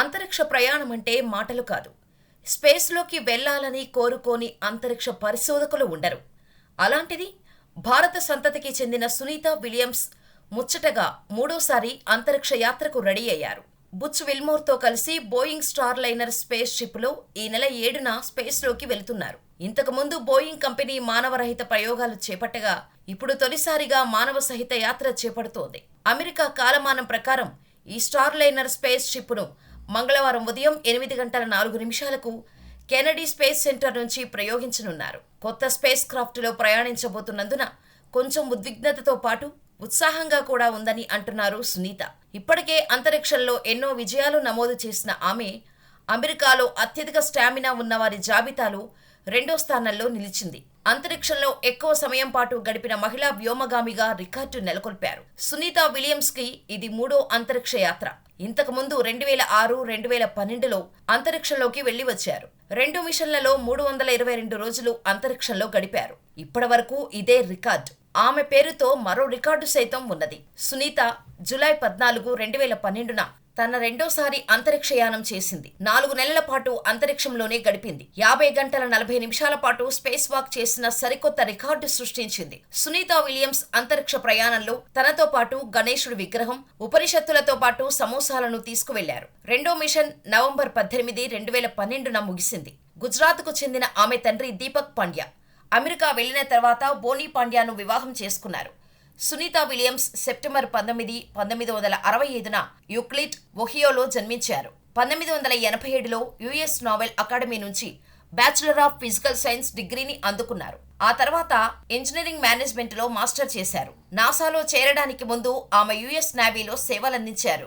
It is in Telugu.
అంతరిక్ష ప్రయాణం అంటే మాటలు కాదు. స్పేస్లోకి వెళ్ళాలని కోరుకోని అంతరిక్ష పరిశోధకులు ఉండరు. అలాంటిది భారత సంతతికి చెందిన సునీత విలియమ్స్ ముచ్చటగా మూడోసారి అంతరిక్ష యాత్రకు రెడీ అయ్యారు. బుచ్ విల్మోర్తో కలిసి బోయింగ్ స్టార్ లైనర్ స్పేస్ షిప్లో ఈ నెల ఏడున స్పేస్లోకి వెళుతున్నారు. ఇంతకుముందు బోయింగ్ కంపెనీ మానవరహిత ప్రయోగాలు చేపట్టగా ఇప్పుడు తొలిసారిగా మానవ సహిత యాత్ర చేపడుతోంది. అమెరికా కాలమానం ప్రకారం ఈ స్టార్ లైనర్ స్పేస్ షిప్ను మంగళవారం ఉదయం ఎనిమిది గంటల నాలుగు నిమిషాలకు కెనడీ స్పేస్ సెంటర్ నుంచి ప్రయోగించనున్నారు. కొత్త స్పేస్ క్రాఫ్ట్లో ప్రయాణించబోతున్నందున కొంచెం ఉద్విగ్నతతో పాటు ఉత్సాహంగా కూడా ఉందని అంటున్నారు సునీత. ఇప్పటికే అంతరిక్షంలో ఎన్నో విజయాలు నమోదు చేసిన ఆమె అమెరికాలో అత్యధిక స్టామినా ఉన్నవారి జాబితాలో రెండో స్థానంలో నిలిచింది. అంతరిక్షంలో ఎక్కువ సమయం పాటు గడిపిన మహిళా వ్యోమగామిగా రికార్డు నెలకొల్పారు. సునీత విలియమ్స్కి ఇది మూడో అంతరిక్ష యాత్ర. ఇంతకుముందు రెండు వేల ఆరు రెండు వేల పన్నెండులో అంతరిక్షంలోకి వెళ్ళి వచ్చారు. రెండు మిషన్లలో మూడు వందల ఇరవై రెండు రోజులు అంతరిక్షంలో గడిపారు. ఇప్పటి వరకు ఇదే రికార్డు. ఆమె పేరుతో మరో రికార్డు సైతం ఉన్నది. సునీత జులై పద్నాలుగు రెండు వేల పన్నెండున తన రెండోసారి అంతరిక్షయానం చేసింది. నాలుగు నెలల పాటు అంతరిక్షంలోనే గడిపింది. యాభై గంటల నలభై నిమిషాల పాటు స్పేస్ వాక్ చేసిన సరికొత్త రికార్డు సృష్టించింది. సునీత విలియమ్స్ అంతరిక్ష ప్రయాణంలో తనతో పాటు గణేశుడి విగ్రహం ఉపనిషత్తులతో పాటు సమోసాలను తీసుకువెళ్ళారు. రెండో మిషన్ నవంబర్ పద్దెనిమిది రెండు వేల పన్నెండున ముగిసింది. గుజరాత్కు చెందిన ఆమె తండ్రి దీపక్ పాండ్యా. అమెరికా వెళ్ళిన తర్వాత బోనీ పాండ్యాను వివాహం చేసుకున్నారు. సునీత విలియమ్స్ సెప్టెంబర్ పంతొమ్మిది పంతొమ్మిది వందల అరవై ఐదున యుక్లిట్ ఒహియోలో జన్మించారు. పంతొమ్మిది వందల ఎనభై ఏడులో యుఎస్ నావెల్ అకాడమీ నుంచి బ్యాచులర్ ఆఫ్ ఫిజికల్ సైన్స్ డిగ్రీని అందుకున్నారు. ఆ తర్వాత ఇంజనీరింగ్ మేనేజ్మెంట్లో మాస్టర్ చేశారు. నాసాలో చేరడానికి ముందు ఆమె యుఎస్ నావీలో సేవలందించారు.